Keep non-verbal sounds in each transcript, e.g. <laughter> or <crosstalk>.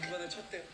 중간에 쳤대.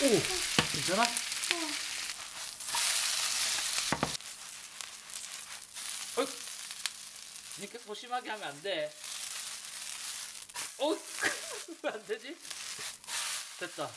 오, 괜찮아? 어? 이렇게 소심하게 하면 안 돼. 어? <laughs> 왜안 되지? 됐다.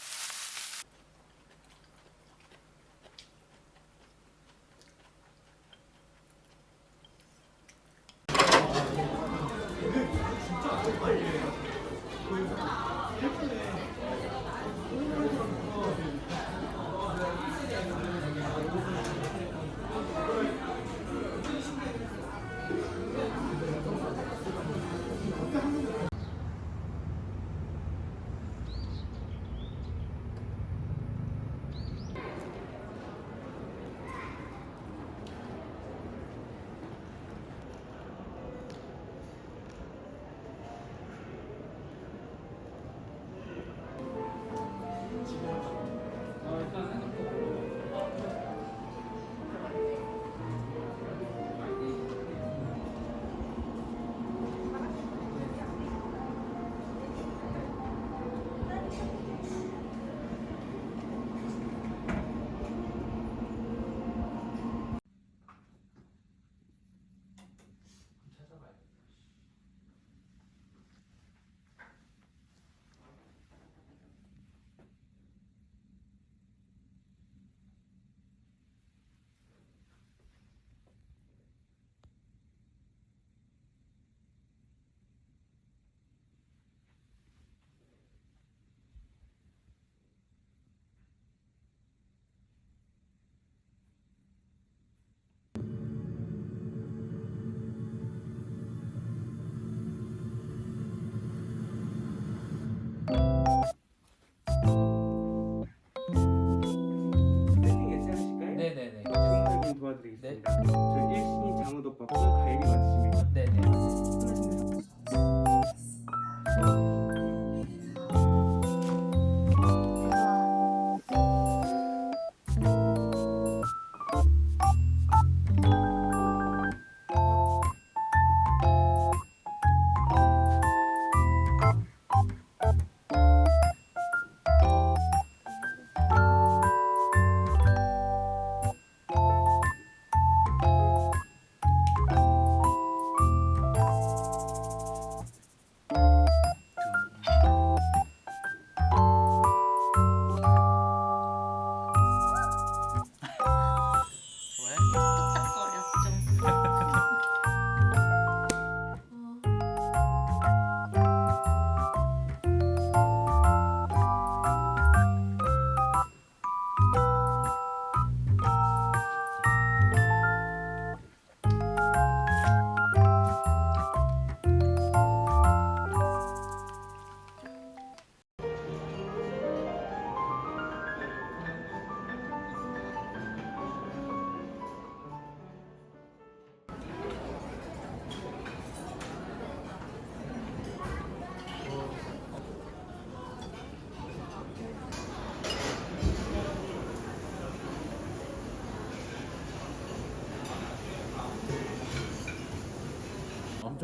좀 도와드리겠습니다. 저 일신이 장어덮밥과 갈비 맞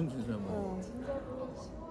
진수한 거. 어.